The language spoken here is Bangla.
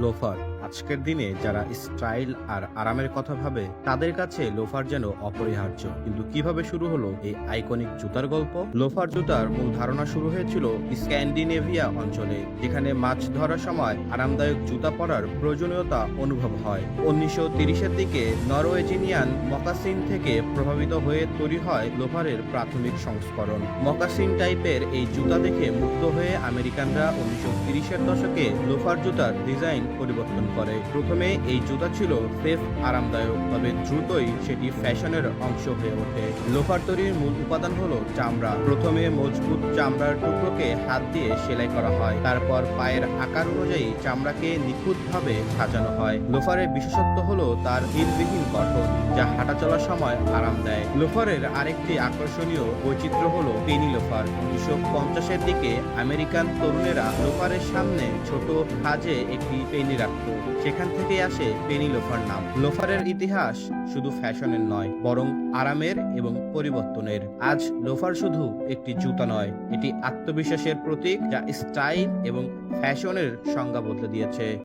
লোফার আজকের দিনে যারা স্টাইল আর আরামের কথা ভাবে, তাদের কাছে লোফার যেন অপরিহার্য। কিন্তু কীভাবে শুরু হলো এই আইকনিক জুতার গল্প? লোফার জুতার মূল ধারণা শুরু হয়েছিল স্ক্যান্ডিনেভিয়া অঞ্চলে, যেখানে মাছ ধরার সময় আরামদায়ক জুতা পরার প্রয়োজনীয়তা অনুভব হয়। উনিশশো তিরিশের দিকে নরওয়েজিনিয়ান মকাসিন থেকে প্রভাবিত হয়ে তৈরি হয় লোফারের প্রাথমিক সংস্করণ। মকাসিন টাইপের এই জুতা দেখে মুক্ত হয়ে আমেরিকানরা উনিশশো তিরিশের দশকে লোফার জুতার ডিজাইন পরিবর্তন করে। প্রথমে এই জুতা ছিল সেফ, আরামদায়ক, তবে দ্রুতই সেটি ফ্যাশনের অংশ হয়ে ওঠে। লোফার তৈরির মূল উপাদান হলো চামড়া। প্রথমে মজবুত চামড়ার টুকরোকে হাত দিয়ে সেলাই করা হয়। তারপর পায়ের আকার অনুযায়ী চামড়াকে নিখুঁতভাবে সাজানো হয়। লোফারের বিশেষত্ব হলো তার হিলবিহীন গঠন, যা হাঁটা চলার সময় আরাম দেয়। লোফারের আরেকটি আকর্ষণীয় বৈচিত্র্য হলো পেনি লোফার। উনিশশো পঞ্চাশের দিকে আমেরিকান তরুণেরা লোফারের সামনে ছোট কাজে একটি পেনি রাখত। সেখান থেকে আসে পেনি লোফার নাম। লোফারের ইতিহাস শুধু ফ্যাশনের নয়, বরং আরামের এবং পরিবর্তনের। আজ লোফার শুধু একটি জুতা নয়, এটি আত্মবিশ্বাসের প্রতীক যা স্টাইল এবং ফ্যাশনের সংজ্ঞা বদলে দিয়েছে।